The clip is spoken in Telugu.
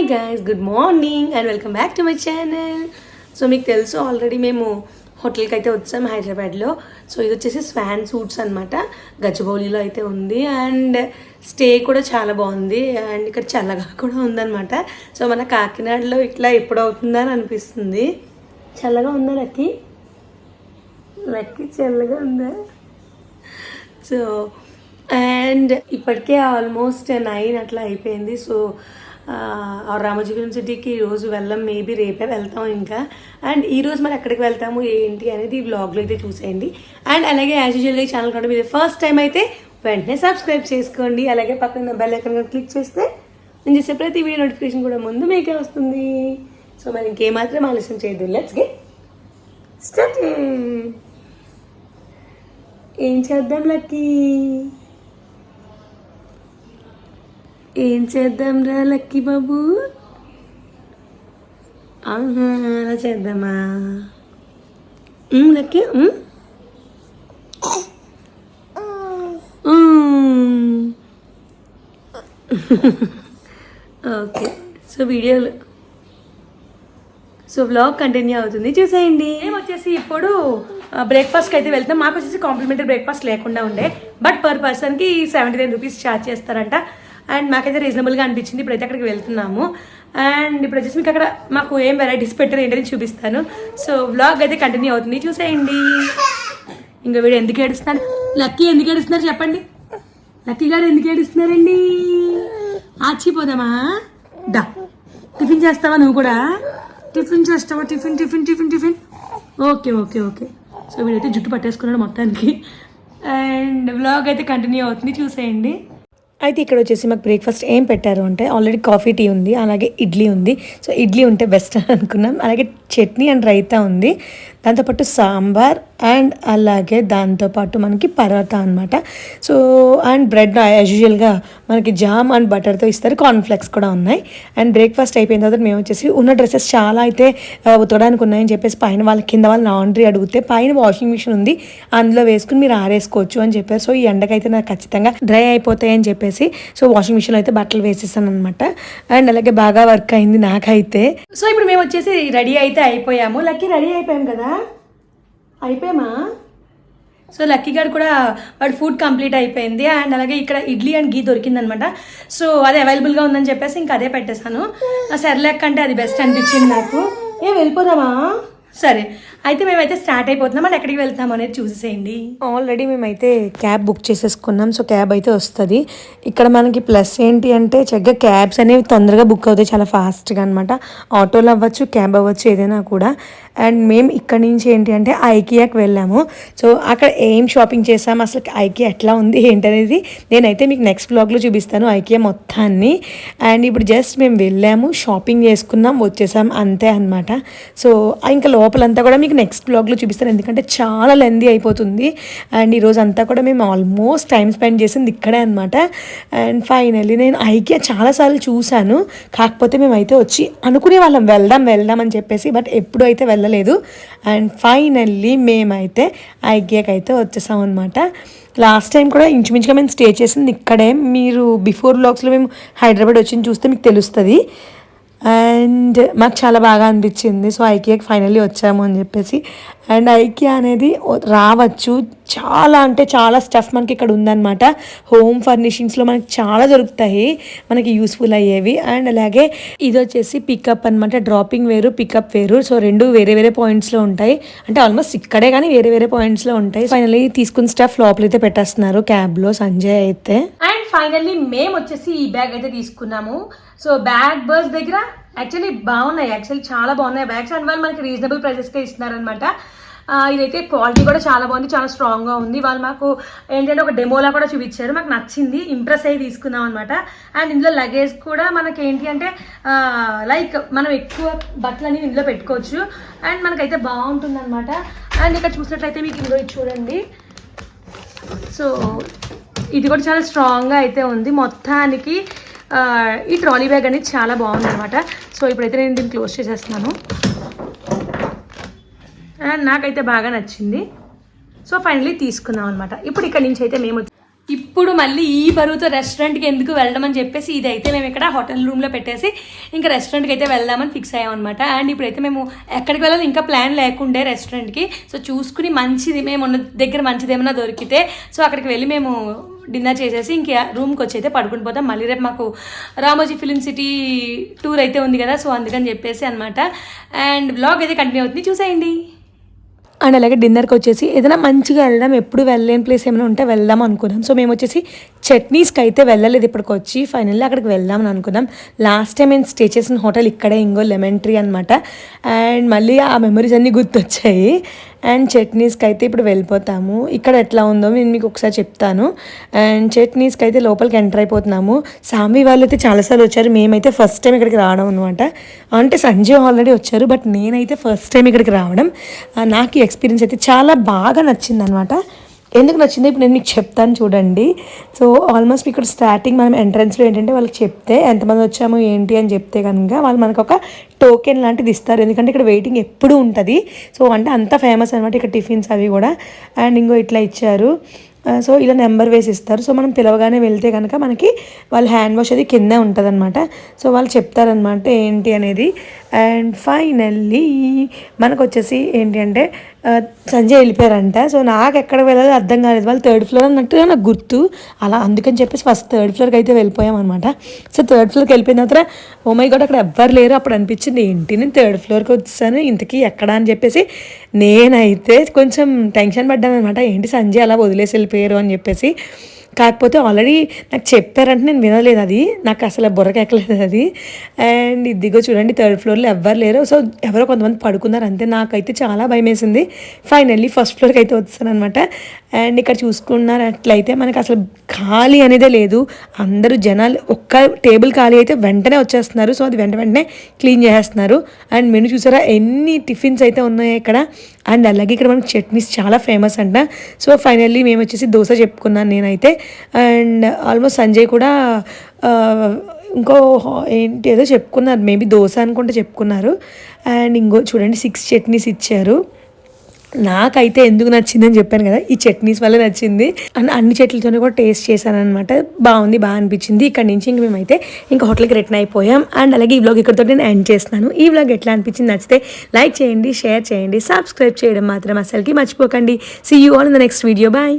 Hi guys good morning and welcome back to my channel so మీకు తెలుసు ఆల్రెడీ మేము హోటల్కి అయితే వచ్చాము హైదరాబాద్లో. సో ఇది వచ్చేసి స్వాన్ సూట్స్ అనమాట గచ్చిబౌలిలో అయితే ఉంది అండ్ స్టే కూడా చాలా బాగుంది అండ్ ఇక్కడ చల్లగా కూడా ఉందన్నమాట. సో మన కాకినాడలో ఇట్లా ఎప్పుడు అవుతుందా అని అనిపిస్తుంది. చల్లగా ఉందా లక్కీ? లక్కీ చల్లగా ఉందా? సో అండ్ ఇప్పటికే ఆల్మోస్ట్ నైన్ అట్లా అయిపోయింది. సో ఆ సిటీకి ఈరోజు వెళ్ళాం. మేబీ రేపే వెళ్తాం ఇంకా. అండ్ ఈరోజు మనం మరి ఎక్కడికి వెళ్తాము ఏంటి అనేది ఈ బ్లాగ్లో అయితే చూసేయండి. అండ్ అలాగే యాజ్ యూజువల్గా ఈ ఛానల్ కూడా మీరు ఫస్ట్ టైం అయితే వెంటనే సబ్స్క్రైబ్ చేసుకోండి. అలాగే పక్కన బెల్ ఐకన్ కూడా క్లిక్ చేస్తే నేను చేసే ప్రతి వీడియో నోటిఫికేషన్ కూడా ముందు మీకే వస్తుంది. సో మరి ఇంకేమాత్రం ఆలస్యం చేయదు లెట్స్ గే స్టార్ట్ ఏం చేద్దాం లక్కీ ఏం చేద్దాం రా లక్కీ బాబు? అలా చేద్దామా? లక్కీ ఓకే సో వీడియోలు. సో వ్లాగ్ కంటిన్యూ అవుతుంది. చూసేయండి. మేము వచ్చేసి ఇప్పుడు బ్రేక్ఫాస్ట్కి అయితే వెళ్తాం మాకు వచ్చేసి కాంప్లిమెంటరీ బ్రేక్ఫాస్ట్ లేకుండా ఉండే. బట్ పర్ పర్సన్కి సెవెంటీ నైన్ రూపీస్ ఛార్జ్ చేస్తారంట. అండ్ మాకైతే రీజనబుల్గా అనిపించింది. ఇప్పుడైతే అక్కడికి వెళ్తున్నాము. అండ్ ఇప్పుడు వచ్చేసి మీకు అక్కడ మాకు ఏం వెరైటీస్ పెట్టారు ఏంటని చూపిస్తాను. సో వ్లాగ్ అయితే కంటిన్యూ అవుతుంది. చూసేయండి. ఇంకా వీడు ఎందుకు ఏడుస్తున్నారు? లక్కీ ఎందుకు ఏడుస్తున్నారు చెప్పండి. లక్కీ గారు ఎందుకు ఏడుస్తున్నారండి? ఆచిపోదామా? దా. టిఫిన్ చేస్తావా నువ్వు కూడా? టిఫిన్ చేస్తావా? Tiffin tiffin tiffin tiffin. Okay okay okay. So వీడైతే జుట్టు పట్టేసుకున్నాడు మొత్తానికి. అండ్ వ్లాగ్ అయితే కంటిన్యూ అవుతుంది. చూసేయండి. అయితే ఇక్కడ వచ్చేసి మాకు బ్రేక్ఫాస్ట్ ఏం పెట్టారు అంటే ఆల్రెడీ కాఫీ టీ ఉంది అలాగే ఇడ్లీ ఉంది. సో ఇడ్లీ ఉంటే బెస్ట్ అని అనుకున్నాం. అలాగే చట్నీ అండ్ రైతా ఉంది. దాంతోపాటు సాంబార్ అండ్ అలాగే దాంతోపాటు మనకి పరోటా అనమాట సో అండ్ బ్రెడ్ యాజ్ యూజువల్గా మనకి జామ్ అండ్ బటర్తో ఇస్తారు. కార్న్ఫ్లెక్స్ కూడా ఉన్నాయి. అండ్ బ్రేక్ఫాస్ట్ అయిపోయిన తర్వాత మేము వచ్చేసి ఉన్న డ్రెస్సెస్ చాలా అయితే ఉతకడానికి ఉన్నాయని చెప్పేసి పైన వాళ్ళ కింద వాళ్ళ లాండ్రీ అడిగితే పైన వాషింగ్ మిషన్ ఉంది. అందులో వేసుకుని మీరు ఆరేసుకోవచ్చు అని చెప్పారు. సో ఈ ఎండకైతే నాకు ఖచ్చితంగా డ్రై అయిపోతాయి అని చెప్పేసి సో వాషింగ్ మిషన్లో అయితే బట్టలు వేసేసాను అనమాట అండ్ అలాగే బాగా వర్క్ అయింది నాకైతే. సో ఇప్పుడు మేము వచ్చేసి రెడీ అయితే అయిపోయాము. లక్కీ రెడీ అయిపోయాం కదా. అయిపోయామా? సో లక్కీ గారు కూడా వాడి ఫుడ్ కంప్లీట్ అయిపోయింది అండ్ అలాగే ఇక్కడ ఇడ్లీ అండ్ గీ దొరికిందనమాట. సో అది అవైలబుల్గా ఉందని చెప్పేసి ఇంకా అదే పెట్టేశాను. సెర్లాక్ అంటే అది బెస్ట్ అనిపించింది నాకు. ఏ వెళ్ళిపోదామా? సరే. అయితే మేమైతే స్టార్ట్ అయిపోతున్నాం. అండ్ ఎక్కడికి వెళ్తాం అనేది చూసేయండి ఆల్రెడీ మేమైతే క్యాబ్ బుక్ చేసేసుకున్నాం. సో క్యాబ్ అయితే వస్తుంది. ఇక్కడ మనకి ప్లస్ ఏంటి అంటే చక్కగా క్యాబ్స్ అనేవి తొందరగా బుక్ అవుతాయి. చాలా ఫాస్ట్గా అనమాట ఆటోలు అవ్వచ్చు క్యాబ్ అవ్వచ్చు ఏదైనా కూడా. అండ్ మేము ఇక్కడ నుంచి ఏంటి అంటే ఐకియాకి వెళ్ళాము. సో అక్కడ ఏం షాపింగ్ చేసాము అసలు ఐకియా ఎట్లా ఉంది? ఏంటనేది నేనైతే మీకు నెక్స్ట్ బ్లాగ్లో చూపిస్తాను. ఐకియా మొత్తాన్ని. అండ్ ఇప్పుడు జస్ట్ మేము వెళ్ళాము షాపింగ్ చేసుకున్నాం వచ్చేసాం అంతే అనమాట సో ఇంకా లోపలంతా కూడా మీకు నెక్స్ట్ బ్లాగ్లో చూపిస్తాను. ఎందుకంటే చాలా లెందీ అయిపోతుంది. అండ్ ఈరోజు అంతా కూడా మేము ఆల్మోస్ట్ టైం స్పెండ్ చేసింది ఇక్కడే అనమాట అండ్ ఫైనల్లీ నేను ఐకియా చాలాసార్లు చూశాను. కాకపోతే మేమైతే వచ్చి అనుకునే వాళ్ళం వెళ్దాం వెళ్దాం అని చెప్పేసి బట్ ఎప్పుడు అయితే వెళ్ళలేదు. అండ్ ఫైనల్లీ మేమైతే ఐకియాకి అయితే వచ్చేసాం అనమాట లాస్ట్ టైం కూడా ఇంచుమించుగా మేము స్టే చేసింది ఇక్కడే. మీరు బిఫోర్ బ్లాగ్స్లో మేము హైదరాబాద్ వచ్చింది చూస్తే మీకు తెలుస్తుంది. అండ్ మాకు చాలా బాగా అనిపించింది. సో ఐకియాకి ఫైనల్లీ వచ్చాము అని చెప్పేసి. అండ్ ఐకియా అనేది రావచ్చు. చాలా అంటే చాలా స్టఫ్ మనకి ఇక్కడ ఉందన్నమాట. హోమ్ ఫర్నిషింగ్స్లో మనకి చాలా దొరుకుతాయి. మనకి యూస్ఫుల్ అయ్యేవి. అండ్ అలాగే ఇది వచ్చేసి పికప్ అనమాట డ్రాపింగ్ వేరు పికప్ వేరు. సో రెండు వేరే వేరే పాయింట్స్లో ఉంటాయి. అంటే ఆల్మోస్ట్ ఇక్కడే కానీ వేరే వేరే పాయింట్స్లో ఉంటాయి. ఫైనల్లీ తీసుకున్న స్టఫ్ లోపలైతే పెట్టేస్తున్నారు. క్యాబ్లో సంజయ్ అయితే. అండ్ ఫైనల్లీ మేము వచ్చేసి ఈ బ్యాగ్ అయితే తీసుకున్నాము. సో బ్యాగ్ బర్స్ దగ్గర యాక్చువల్లీ బాగున్నాయి. యాక్చువల్లీ చాలా బాగున్నాయి. బ్యాగ్స్ అండ్ వాళ్ళు మనకి రీజనబుల్ ప్రైసెస్కే ఇస్తున్నారనమాట ఇదైతే క్వాలిటీ కూడా చాలా బాగుంది చాలా స్ట్రాంగ్గా ఉంది. వాళ్ళు మాకు ఏంటంటే ఒక డెమోలా కూడా చూపించారు. మాకు నచ్చింది. ఇంప్రెస్ అయ్యి తీసుకున్నాం అనమాట అండ్ ఇందులో లగేజ్ కూడా మనకి ఏంటి అంటే లైక్ మనం ఎక్కువ బట్టలు అనేవి ఇందులో పెట్టుకోవచ్చు. అండ్ మనకైతే బాగుంటుంది అనమాట అండ్ ఇక్కడ చూసినట్లయితే మీకు ఇందులో ఇది చూడండి. సో ఇది కూడా చాలా స్ట్రాంగ్గా అయితే ఉంది. మొత్తానికి ఈ ట్రాలీ బ్యాగ్ అనేది చాలా బాగుందనమాట సో ఇప్పుడైతే నేను దీన్ని క్లోజ్ చేసేస్తున్నాను. నాకైతే బాగా నచ్చింది. సో ఫైనలీ తీసుకున్నాం అనమాట ఇప్పుడు ఇక్కడ నుంచి అయితే మేము ఇప్పుడు మళ్ళీ ఈ బరువుతో రెస్టారెంట్కి ఎందుకు వెళ్ళడం అని చెప్పేసి ఇదైతే మేము ఇక్కడ హోటల్ రూమ్లో పెట్టేసి ఇంకా రెస్టారెంట్కి అయితే వెళ్దామని ఫిక్స్ అయ్యామన్నమాట. అనమాట అండ్ ఇప్పుడైతే మేము ఎక్కడికి వెళ్ళాలి ఇంకా ప్లాన్ లేకుండే రెస్టారెంట్కి సో చూసుకుని మంచిది మేము ఉన్న దగ్గర మంచిది ఏమైనా దొరికితే సో అక్కడికి వెళ్ళి మేము డిన్నర్ చేసేసి ఇంకా రూమ్కి వచ్చి అయితే పడుకుని పోతాం. మళ్ళీ రేపు మాకు రామోజీ ఫిలిం సిటీ టూర్ అయితే ఉంది కదా సో అందుకని చెప్పేసి అనమాట అండ్ బ్లాగ్ అయితే కంటిన్యూ అవుతుంది. చూసేయండి. అండ్ అలాగే డిన్నర్కి వచ్చేసి ఏదైనా మంచిగా వెళ్దాం ఎప్పుడు వెళ్ళలేని ప్లేస్ ఏమైనా ఉంటే వెళ్దాం అనుకున్నాం. సో మేము వచ్చేసి చట్నీస్కి అయితే వెళ్ళలేదు ఇప్పటికి వచ్చి. ఫైనల్లీ అక్కడికి వెళ్దామని అనుకున్నాం. లాస్ట్ టైం మేము స్టే చేసిన హోటల్ ఇక్కడే ఇంగో లెమన్ ట్రీ అనమాట అండ్ మళ్ళీ ఆ మెమరీస్ అన్నీ గుర్తొచ్చాయి. అండ్ చట్నీస్కి అయితే ఇప్పుడు వెళ్ళిపోతాము. ఇక్కడ ఎట్లా ఉందో నేను మీకు ఒకసారి చెప్తాను. అండ్ చట్నీస్కి అయితే లోపలికి ఎంటర్ అయిపోతున్నాము. సామి వాళ్ళు అయితే చాలాసార్లు వచ్చారు. మేమైతే ఫస్ట్ టైం ఇక్కడికి రావడం అనమాట అంటే సంజయ్ ఆల్రెడీ వచ్చారు బట్ నేనైతే ఫస్ట్ టైం ఇక్కడికి రావడం. Uh, నాకు ఈ ఎక్స్పీరియన్స్ అయితే చాలా బాగా నచ్చింది అనమాట ఎందుకు నచ్చింది ఇప్పుడు నేను మీకు చెప్తాను చూడండి. సో ఆల్మోస్ట్ ఇక్కడ స్టార్టింగ్ మనం ఎంట్రన్స్లో ఏంటంటే వాళ్ళకి చెప్తే ఎంతమంది వచ్చాము ఏంటి అని చెప్తే కనుక వాళ్ళు మనకు ఒక టోకెన్ లాంటిది ఇస్తారు. ఎందుకంటే ఇక్కడ వెయిటింగ్ ఎప్పుడు ఉంటుంది. సో అంటే అంత ఫేమస్ అనమాట ఇక్కడ టిఫిన్స్ అవి కూడా. అండ్ ఇంకో ఇట్లా ఇచ్చారు. Uh, సో ఇలా నెంబర్ వేసి ఇస్తారు. సో మనం పిలవగానే వెళ్తే కనుక మనకి వాళ్ళ హ్యాండ్ వాష్ అది కింద ఉంటుంది సో వాళ్ళు చెప్తారనమాట ఏంటి అనేది. అండ్ ఫైనల్లీ మనకు వచ్చేసి ఏంటి అంటే సంజయ్ వెళ్ళిపోయారంట. సో నాకు ఎక్కడ వెళ్ళాలో అర్థం కాలేదు. వాళ్ళు థర్డ్ ఫ్లోర్ అన్నట్టుగా నాకు గుర్తు. అలా అందుకని చెప్పేసి ఫస్ట్ థర్డ్ ఫ్లోర్కి అయితే వెళ్ళిపోయామన్నమాట. సో థర్డ్ ఫ్లోర్కి వెళ్ళిపోయిన తర్వాత oh ఓ మై అక్కడ ఎవ్వరు లేరు. అప్పుడు అనిపించింది ఏంటి నేను థర్డ్ ఫ్లోర్కి వచ్చాను? ఇంతకీ ఎక్కడ? అని చెప్పేసి నేనైతే కొంచెం టెన్షన్ పడ్డాను అనమాట ఏంటి సంజయ్ అలా వదిలేసి వెళ్ళిపోయారు? అని చెప్పేసి కాకపోతే ఆల్రెడీ నాకు చెప్పారంటే నేను వినలేదు అది. నాకు అసలు బుర్రకెక్కలేదు అది. అండ్ ఇదిగో చూడండి థర్డ్ ఫ్లోర్లో ఎవ్వరు లేరు. సో ఎవరో కొంతమంది పడుకున్నారు. అంతే. నాకైతే చాలా భయం వేసింది ఫైనల్లీ ఫస్ట్ ఫ్లోర్కి అయితే వచ్చాను అనమాట అండ్ ఇక్కడ చూసుకున్నట్లయితే మనకి అసలు ఖాళీ అనేదే లేదు. అందరూ జనాలు ఒక్క టేబుల్ ఖాళీ అయితే వెంటనే వచ్చేస్తున్నారు. సో అది వెంట వెంటనే క్లీన్ చేసేస్తున్నారు. అండ్ మెను చూసారా ఎన్ని టిఫిన్స్ అయితే ఉన్నాయి ఇక్కడ. అండ్ అలాగే ఇక్కడ మనకి చట్నీస్ చాలా ఫేమస్ అంట. సో ఫైనల్లీ మేము వచ్చేసి దోశ చెప్పుకున్నాను నేనైతే. అండ్ ఆల్మోస్ట్ సంజయ్ కూడా ఇంకో ఏంటి ఏదో చెప్పుకున్నారు. మేబీ దోశ అనుకుంటే చెప్పుకున్నారు. అండ్ ఇంకో చూడండి సిక్స్ చట్నీస్ ఇచ్చారు. నాకైతే ఎందుకు నచ్చిందని చెప్పాను కదా ఈ చట్నీస్ వల్ల నచ్చింది. అండ్ అన్ని చెట్లతోనే కూడా టేస్ట్ చేశాను అనమాట బాగుంది బాగా అనిపించింది. ఇక్కడ నుంచి ఇంక మేమైతే ఇంకా హోటల్కి రిటర్న్ అయిపోయాం. అండ్ అలాగే ఈ బ్లాగ్ ఇక్కడితో నేను ఎండ్ చేస్తున్నాను. ఈ బ్లాగ్ ఎట్లా అనిపించింది నచ్చితే లైక్ చేయండి షేర్ చేయండి సబ్స్క్రైబ్ చేయడం మాత్రం అసలుకి మర్చిపోకండి. See you on the next video bye